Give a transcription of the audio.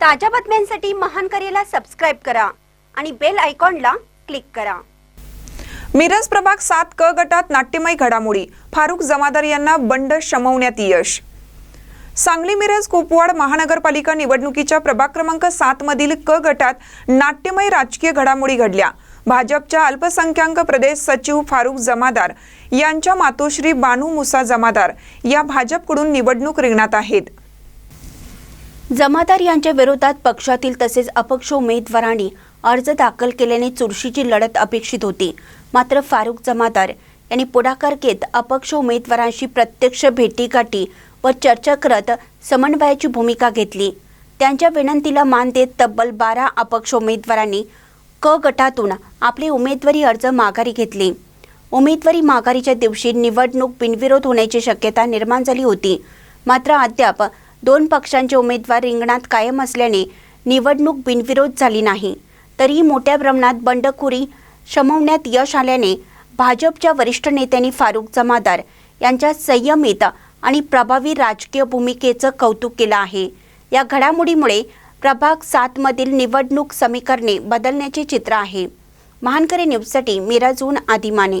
ताज्या बातम्यांसाठी महान करेला सबस्क्राईब करा आणि बेल आयकॉनला क्लिक करा. मिरज प्रभाग सात क गटात नाट्यमय घडामोडी. फारुख जमादार यांना बंड शमवण्यात यश. सांगली मिरज कुपवाड महानगरपालिका निवडणुकीच्या प्रभाग क्रमांक सात मधील क गटात नाट्यमय राजकीय घडामोडी घडल्या. भाजपच्या अल्पसंख्याक प्रदेश सचिव फारुख जमादार यांच्या मातोश्री बानू मुसा जमादार या भाजपकडून निवडणूक रिंगणात आहेत. जमादार यांच्या विरोधात पक्षातील तसेच अपक्ष उमेदवारांनी अर्ज दाखल केल्याने चुरशीची लढत अपेक्षित होती. मात्र फारुख जमादार यांनी पुढाकार घेत अपक्ष उमेदवारांशी प्रत्यक्ष भेटीगाठी व चर्चा करत समन्वयाची भूमिका घेतली. त्यांच्या विनंतीला मान देत तब्बल बारा अपक्ष उमेदवारांनी क गटातून आपले उमेदवारी अर्ज माघारी घेतले. उमेदवारी माघारीच्या दिवशी निवडणूक बिनविरोध होण्याची शक्यता निर्माण झाली होती. मात्र अद्याप दोन पक्षांचे उमेदवार रिंगणात कायम असल्याने निवडणूक बिनविरोध झाली नाही. तरीही मोठ्या प्रमाणात बंडखोरी शमवण्यात यश आल्याने भाजपच्या वरिष्ठ नेत्यांनी फारुख जमादार यांच्या संयमित आणि प्रभावी राजकीय भूमिकेचं कौतुक केलं आहे. या घडामोडीमुळे प्रभाग सातमधील निवडणूक समीकरणे बदलण्याचे चित्र आहे. महानकरी न्यूजसाठी मिराजून आदिमाने.